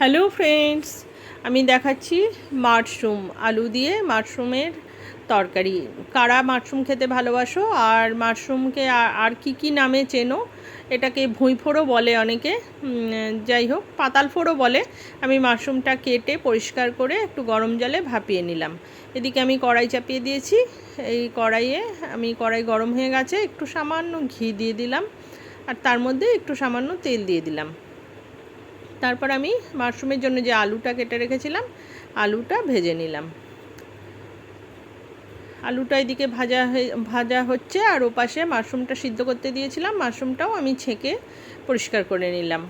Hello friends, আমি দেখাচ্ছি mushroom, আলু দিয়ে মাশরুমের তরকারি। কারা মাশরুম খেতে ভালোবাসো? আর মাশরুমকে আর কি কি নামে চেনো? এটাকে ভুঁইফোড়ও বলে অনেকে। যাই হোক পাতাল ফোড়ও বলে। আমি মাশরুমটা কেটে পরিষ্কার করে একটু গরম জলে ভাপিয়ে নিলাম। এদিকে আমি কড়াই চাপিয়ে দিয়েছি। এই কড়াইয়ে আমি, কড়াই গরম হয়ে গেছে, একটু সামান্য ঘি দিয়ে দিলাম। আর তার মধ্যে একটু সামান্য তেল দিয়ে দিলাম। তারপর আমি মাশরুমের জন্য যে আলুটা কেটে রেখেছিলাম, আলুটা ভেজে নিলাম। আলুটা এদিকে ভাজা হয়ে, ভাজা হচ্ছে আর ওপাশে মাশরুমটা সিদ্ধ করতে দিয়েছিলাম, মাশরুমটাও আমি ছেঁকে পরিষ্কার করে নিলাম।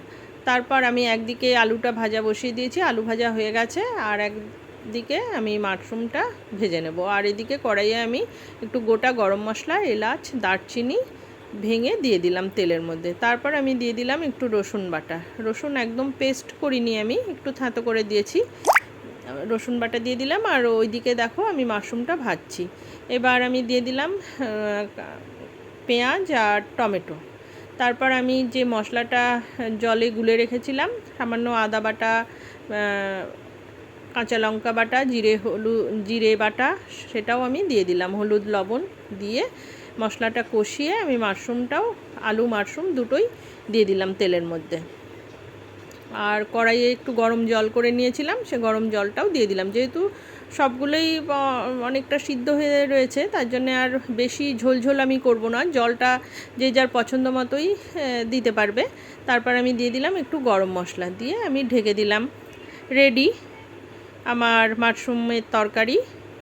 তারপর আমি একদিকে আলুটা ভাজা বসিয়ে দিয়েছি, আলু ভাজা হয়ে গেছে, আর একদিকে আমি মাশরুমটা ভেজে নেব। আর এদিকে কড়াইয়ে আমি একটু গোটা গরম মশলা, এলাচ, দারচিনি ভেঙে দিয়ে দিলাম তেলের মধ্যে। তারপর আমি দিয়ে দিলাম একটু রসুন বাটা। রসুন একদম পেস্ট করিনি আমি, একটু থাতো করে দিয়েছি। রসুন বাটা দিয়ে দিলাম আর ওইদিকে দেখো আমি মাশরুমটা ভাজছি। এবার আমি দিয়ে দিলাম পেঁয়াজ আর টমেটো। তারপর আমি যে মশলাটা জলে গুলে রেখেছিলাম, সামান্য আদা বাটা কাঁচা লঙ্কা বাটা, জিরে হলুদ জিরে বাটা, সেটাও আমি দিয়ে দিলাম। হলুদ লবণ দিয়ে মশলাটা কষিয়ে আমি মাশরুমটাও, আলু মাশরুম দুটোই দিয়ে দিলাম তেলের মধ্যে। আর কড়াইয়ে একটু গরম জল করে নিয়েছিলাম, সে গরম জলটাও দিয়ে দিলাম। যেহেতু সবগুলোই অনেকটা সিদ্ধ হয়ে রয়েছে, তার জন্য আর বেশি ঝোলঝোল আমি করব না। জলটা যে যার পছন্দ মতোই দিতে পারবে। তারপর আমি দিয়ে দিলাম একটু গরম মশলা দিয়ে আমি ঢেকে দিলাম। রেডি। আমার মাশরুমের তরকারি।